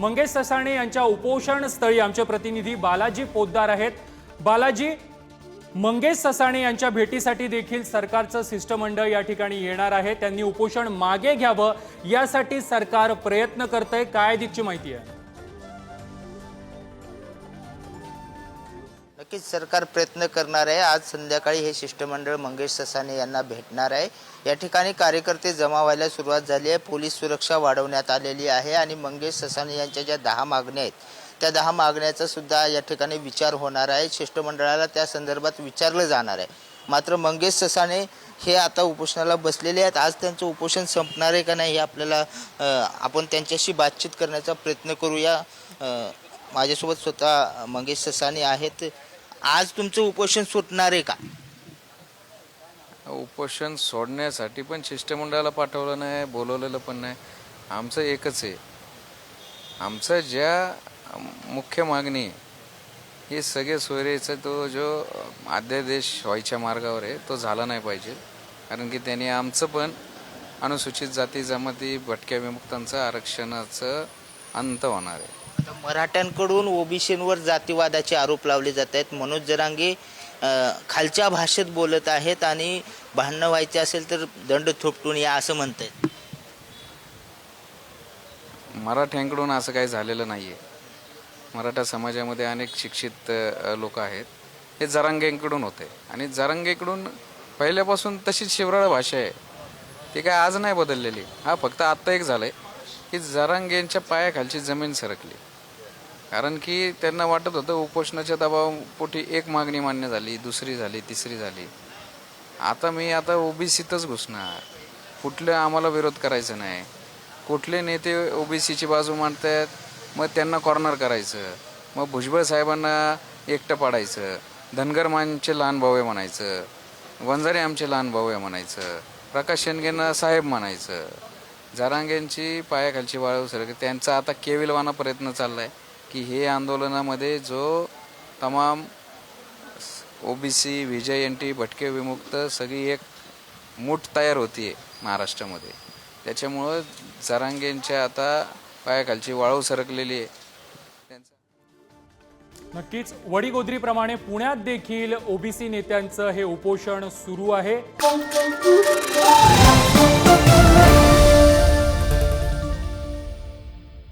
मंगेश ससाणे यांच्या उपोषण स्थळी आमचे प्रतिनिधी बालाजी पोद्दार आहेत. बालाजी मंगेश ससाणे यांच्या भेटीसाठी देखील सरकारचं शिष्टमंडळ या ठिकाणी येणार आहे. त्यांनी उपोषण मागे घ्यावं यासाठी सरकार प्रयत्न करतंय. काय अधिकची माहिती आहे? नक्कीच सरकार प्रयत्न करणार आहे. आज संध्याकाळी हे शिष्टमंडळ मंगेश ससाने यांना भेटणार आहे. या ठिकाणी कार्यकर्ते जमा व्हायला सुरुवात झाली आहे. पोलीस सुरक्षा वाढवण्यात आलेली आहे आणि मंगेश ससाने यांच्या ज्या दहा मागण्या आहेत त्या दहा मागण्याचा सुद्धा या ठिकाणी विचार होणार आहे. शिष्टमंडळाला त्या संदर्भात विचारलं जाणार आहे. मात्र मंगेश ससाने हे आता उपोषणाला बसलेले आहेत. आज त्यांचं उपोषण संपणार आहे का नाही हे आपल्याला आपण त्यांच्याशी बातचीत करण्याचा प्रयत्न करूया. माझ्यासोबत स्वतः मंगेश ससाने आहेत. आज तुमचं उपोषण सुटणार आहे का? उपोषण सोडण्यासाठी पण शिष्टमंडळाला पाठवलं नाही बोलवलेलं पण नाही. आमचं एकच आहे. आमचं ज्या मुख्य मागणी हे सगळे सोयरेचा तो जो अध्यादेश व्हायच्या मार्गावर आहे तो झाला नाही पाहिजे. कारण की त्यांनी आमचं पण अनुसूचित जाती जमाती भटक्या विमुक्तांचं आरक्षणाचं अंत होणार आहे. आता मराठ्यांकडून ओबीसींवर जातीवादाचे आरोप लावले जात आहेत. मनोज जरांगे खालच्या भाषेत बोलत आहेत आणि भांडणं व्हायचे असेल तर दंड थोपटून या असं म्हणत आहेत मराठ्यांकडून असं काही झालेलं नाही आहे मराठा समाजामध्ये अनेक शिक्षित लोक आहेत. हे जरांगेंकडून होते. आणि जरांगेकडून पहिल्यापासून तशीच शिवराळ भाषा आहे. ती काय आज नाही बदललेली. हा फक्त आत्ता एक झालं आहे की जरांगेंच्या पायाखालची जमीन सरकली. कारण की त्यांना वाटत होतं उपोषणाच्या दबावापोटी एक मागणी मान्य झाली दुसरी झाली तिसरी झाली. आता मी आता ओबीसीतच घुसणार. कुठलं आम्हाला विरोध करायचा नाही. कुठले नेते ओबीसीची बाजू मांडतायत मग त्यांना कॉर्नर करायचं. मग भुजबळ साहेबांना एकटं पाडायचं. धनगर मानचे लहान भाऊ आहे म्हणायचं. वंजारे आमचे लहान भाऊ आहे म्हणायचं. प्रकाश शेंडगेंना साहेब म्हणायचं. जरांगेंची पायाखालची वाळू सरक त्यांचा आता केविलवाना प्रयत्न चालला आहे की हे आंदोलनामध्ये जो तमाम ओबीसी विजय एन टी भटके विमुक्त सगळी एक मूठ तयार होती आहे महाराष्ट्रामध्ये. त्याच्यामुळं जरांगेंच्या आता पायाखालची वाळू सरकलेली आहे त्यांचा नक्कीच वडीगोद्रीप्रमाणे पुण्यात देखील ओबीसी नेत्यांचं हे उपोषण सुरू आहे.